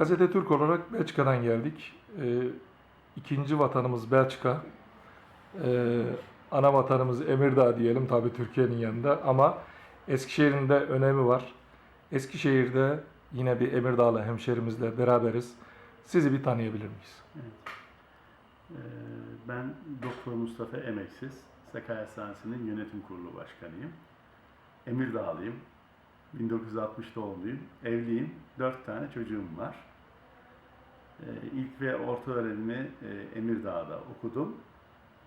Gazete Türk olarak Belçika'dan geldik. Ee, ikinci vatanımız Belçika. Ee, ana vatanımız Emirdağ diyelim tabii Türkiye'nin yanında ama Eskişehir'in de önemi var. Eskişehir'de yine bir Emirdağlı hemşerimizle beraberiz. Sizi bir tanıyabilir miyiz? Ee, Ben Doktor Mustafa Emeksiz, Sakarya Hastanesi'nin yönetim kurulu başkanıyım. Emirdağlıyım. 1960 doğumluyum. Evliyim. 4 tane çocuğum var. Ee, İlk ve orta öğrenimi e, Emirdağ'da okudum.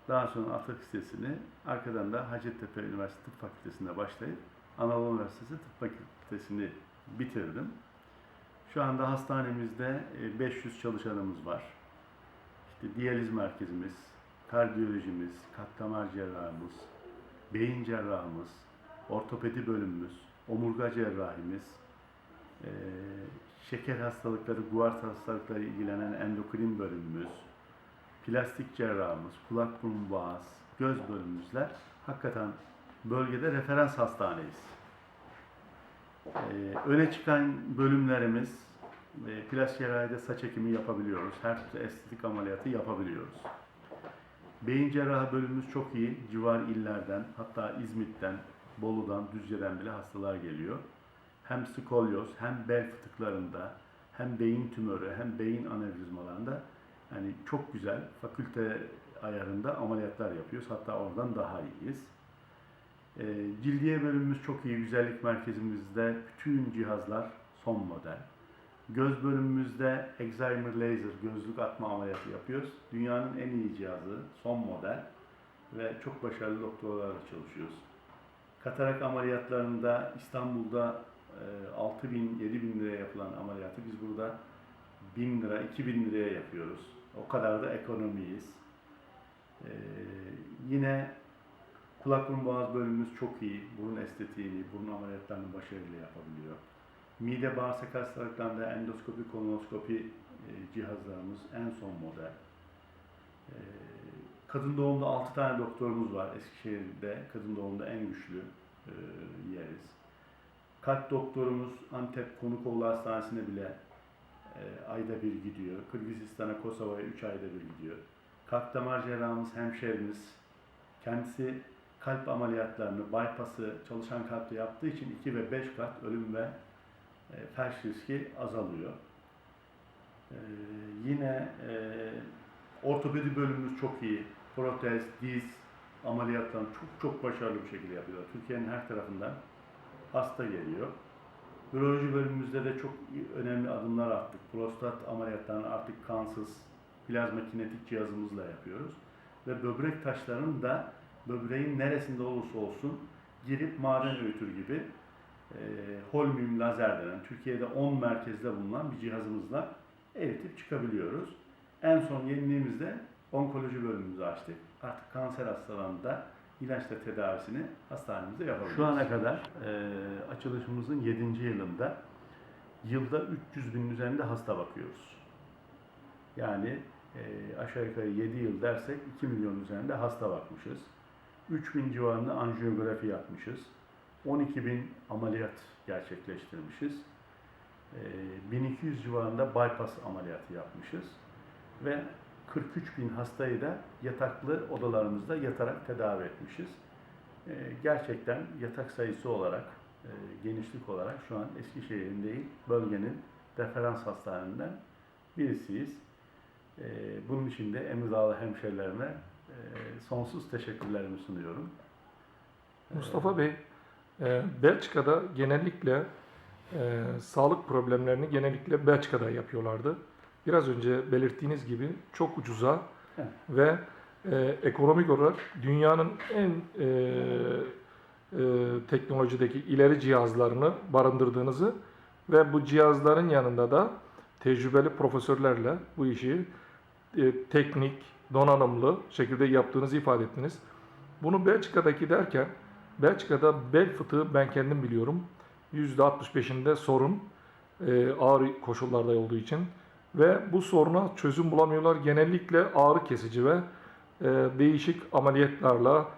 Daha sonra Atatürk Lisesi'ni, arkadan da Hacettepe Üniversitesi Tıp Fakültesi'nde başlayıp Anadolu Üniversitesi Tıp Fakültesi'ni bitirdim. Şu anda hastanemizde e, 500 çalışanımız var. İşte diyaliz merkezimiz, kardiyolojimiz, kat damar cerrahımız, beyin cerrahımız, ortopedi bölümümüz, omurga cerrahimiz, eee, şeker hastalıkları, guart hastalıkları ilgilenen endokrin bölümümüz, plastik cerrahımız, kulak burun boğaz, göz bölümümüzler hakikaten bölgede referans hastaneyiz. Eee, öne çıkan bölümlerimiz e, plastik cerrahide saç ekimi yapabiliyoruz. Her türlü estetik ameliyatı yapabiliyoruz. Beyin cerrahı bölümümüz çok iyi. Civar illerden, hatta İzmit'ten, Bolu'dan, Düzce'den bile hastalar geliyor. Hem skolyoz, hem bel fıtıklarında, hem beyin tümörü, hem beyin anevrizmalarında yani çok güzel fakülte ayarında ameliyatlar yapıyoruz. Hatta oradan daha iyiyiz. E, cildiye bölümümüz çok iyi. Güzellik merkezimizde bütün cihazlar son model. Göz bölümümüzde Excimer Laser gözlük atma ameliyatı yapıyoruz. Dünyanın en iyi cihazı, son model ve çok başarılı doktorlarla çalışıyoruz. Katarak ameliyatlarında İstanbul'da 6 bin, 7 bin liraya yapılan ameliyatı biz burada 1000 lira, 2000 liraya yapıyoruz. O kadar da ekonomiyiz. Ee, yine kulak burun boğaz bölümümüz çok iyi. Burun estetiğini, burun ameliyatlarını başarıyla yapabiliyor. Mide bağırsak hastalıklarında endoskopi, kolonoskopi e, cihazlarımız en son model. E, Kadın doğumda 6 tane doktorumuz var Eskişehir'de. Kadın doğumda en güçlü e, yeriz. Kalp doktorumuz Antep Konukoğlu Hastanesi'ne bile e, ayda bir gidiyor. Kırgızistan'a, Kosova'ya 3 ayda bir gidiyor. Kalp damar cerrahımız, hemşerimiz. Kendisi kalp ameliyatlarını, bypass'ı çalışan kalpte yaptığı için 2 ve 5 kat ölüm ve e, felç riski azalıyor. E, yine e, ortopedi bölümümüz çok iyi. Protez, diz ameliyatlarını çok çok başarılı bir şekilde yapıyorlar. Türkiye'nin her tarafından hasta geliyor. Üroloji bölümümüzde de çok önemli adımlar attık. Prostat ameliyatlarını artık kansız plazma kinetik cihazımızla yapıyoruz. Ve böbrek taşlarının da böbreğin neresinde olursa olsun girip maden öğütür gibi e, holmium lazer denen Türkiye'de 10 merkezde bulunan bir cihazımızla eritip çıkabiliyoruz. En son yeniliğimizde onkoloji bölümümüzü açtık. Artık kanser hastalarında ilaçla tedavisini hastanemizde yapabiliyoruz. Şu ana kadar e, açılışımızın 7. yılında yılda 300 binin üzerinde hasta bakıyoruz. Yani e, aşağı yukarı 7 yıl dersek 2 milyon üzerinde hasta bakmışız. 3000 civarında anjiyografi yapmışız. 12 bin ameliyat gerçekleştirmişiz. Ee, 1200 civarında bypass ameliyatı yapmışız. Ve 43 bin hastayı da yataklı odalarımızda yatarak tedavi etmişiz. Ee, Gerçekten yatak sayısı olarak, e, genişlik olarak şu an Eskişehir'in değil, bölgenin referans hastanelerinden birisiyiz. Ee, Bunun için de Emirdağlı hemşerilerime e, sonsuz teşekkürlerimi sunuyorum. Mustafa Bey, e, Belçika'da genellikle e, sağlık problemlerini genellikle Belçika'da yapıyorlardı. Biraz önce belirttiğiniz gibi çok ucuza Evet. ve e, ekonomik olarak dünyanın en e, e, teknolojideki ileri cihazlarını barındırdığınızı ve bu cihazların yanında da tecrübeli profesörlerle bu işi e, teknik, donanımlı şekilde yaptığınızı ifade ettiniz. Bunu Belçika'daki derken Belçika'da bel fıtığı ben kendim biliyorum. %65'inde sorun e, ağır koşullarda olduğu için ve bu soruna çözüm bulamıyorlar. Genellikle ağrı kesici ve e, değişik ameliyatlarla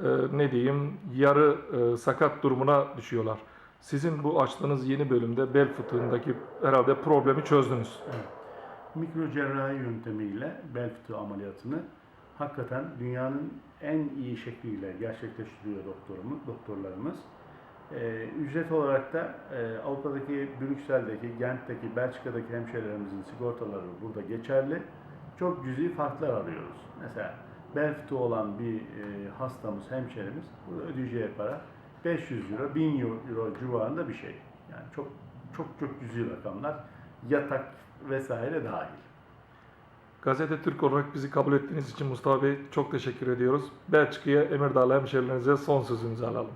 e, ne diyeyim yarı e, sakat durumuna düşüyorlar. Sizin bu açtığınız yeni bölümde bel fıtığındaki herhalde problemi çözdünüz. Mikro cerrahi yöntemiyle bel fıtığı ameliyatını hakikaten dünyanın en iyi şekliyle gerçekleştiriyor doktorumuz, doktorlarımız. Ee, ücret olarak da e, Avrupa'daki, Brüksel'deki, Gent'teki, Belçika'daki hemşehrilerimizin sigortaları burada geçerli. Çok cüzi farklar arıyoruz. Mesela bel olan bir e, hastamız, hemşerimiz burada ödeyeceği para 500 euro, 1000 euro civarında bir şey. Yani çok çok çok cüzi rakamlar. Yatak vesaire dahil. Gazete Türk olarak bizi kabul ettiğiniz için Mustafa Bey çok teşekkür ediyoruz. Belçika'ya Emirdağlı hemşehrilerinize son sözünüzü alalım.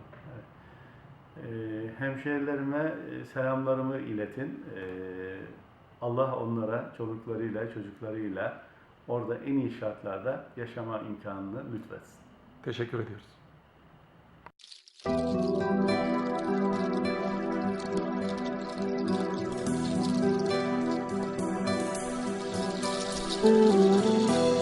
Ee, hemşehrilerime e, selamlarımı iletin. Ee, Allah onlara çocuklarıyla, çocuklarıyla orada en iyi şartlarda yaşama imkanını lütfetsin. Teşekkür ediyoruz. Ooh.